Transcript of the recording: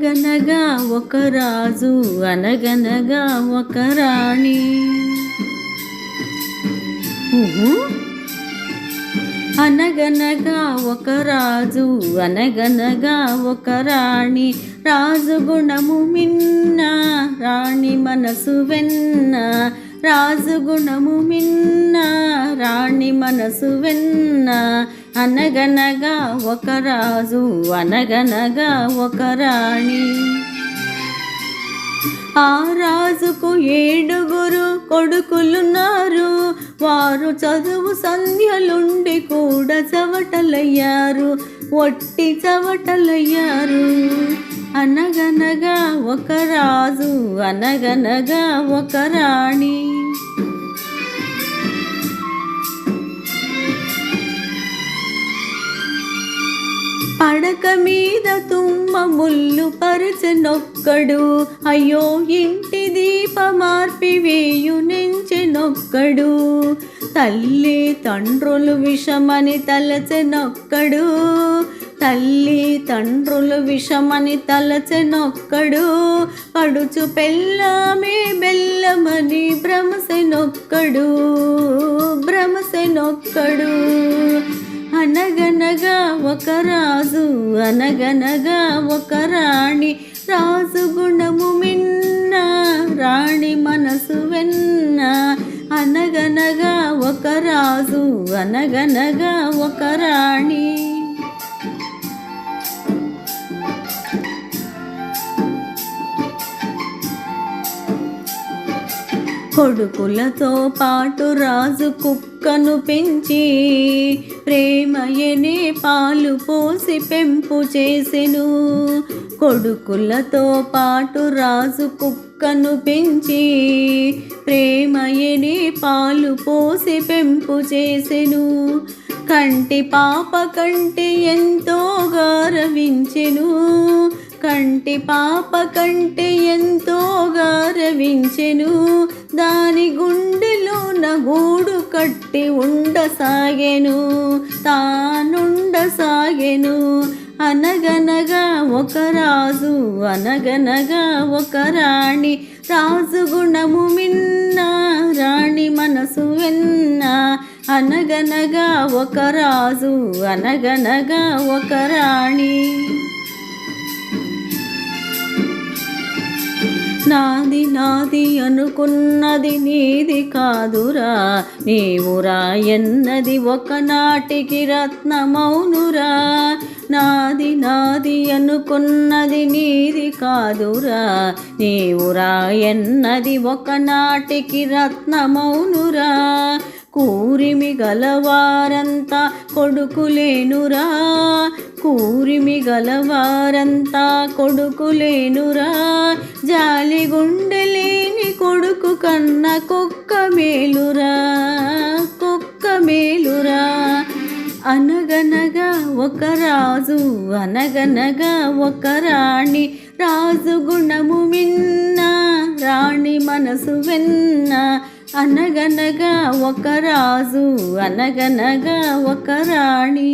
అనగనగా ఒక రాజు అనగనగా ఒక రాణి. అనగనగా ఒక రాజు అనగనగా ఒక రాణి. రాజు గుణము మిన్న రాణి మనసు వెన్న. రాజు గుణము మిన్న రాణి మనసు వెన్న. అనగనగా ఒక రాజు అనగనగా ఒక రాణి. ఆ రాజుకు ఏడుగురు కొడుకులున్నారు. వారు చదువు సంధ్యలుండి కూడా చవటలయ్యారు. ఒట్టి చవటలయ్యారు. అనగనగా ఒక రాజు అనగనగా ఒక రాణి. పడక మీద తుమ్మ ముళ్ళు పరచనొక్కడు. అయ్యో ఇంటి దీప మార్పి వేయు నెంచెనొక్కడు. తల్లి తండ్రులు విషమని తలచెనొక్కడు. తల్లి తండ్రులు విషమని తలచెనొక్కడు. పడుచు పెళ్ళామే బెల్లమని భ్రమసెనొక్కడు. భ్రమసెనొక్కడు. అనగనగా ఒక రాజు అనగనగా ఒక రాణి. రాజు గుణము మిన్న రాణి మనసు వెన్న. అనగనగా ఒక రాజు అనగనగా ఒక రాణి. కొడుకులతో పాటు రాజు కుక్కను పెంచి ప్రేమయనే పాలు పోసి పెంపు చేసెను. కొడుకులతో పాటు రాజు కుక్కను పెంచి ప్రేమయనే పాలు పోసి పెంపు చేసెను. కంటి పాప కంటే ఎంతో గారవించెను. కంటి పాప కంటే ఎంతో గారవించెను. కట్టి ఉండసాగెను తానుండసాగెను. అనగనగా ఒక రాజు అనగనగా ఒక రాణి. రాజు గుణము మిన్న రాణి మనసు వెన్న. అనగనగా ఒక రాజు అనగనగా ఒక రాణి. నాది నాది అనుకున్నది నీది కాదురా. నీవురా ఎన్నది ఒకనాటికి రత్నమౌనురా. నాది నాది అనుకున్నది నీది కాదురా. నీవురా ఎన్నది ఒకనాటికి రత్నమౌనురా. కూరిమి గలవారంతా కొడుకులేనురా. కూరిమి గలవారంతా కొడుకులేనురా. జాలి గుండెలేని కొడుకు కన్న కుక్క మేలురా కుక్క మేలురా. అనగనగా ఒక రాజు అనగనగా ఒక రాణి. రాజు గుణము మిన్న రాణి మనసు వెన్న. అనగనగా ఒక రాజు అనగనగా ఒక రాణి.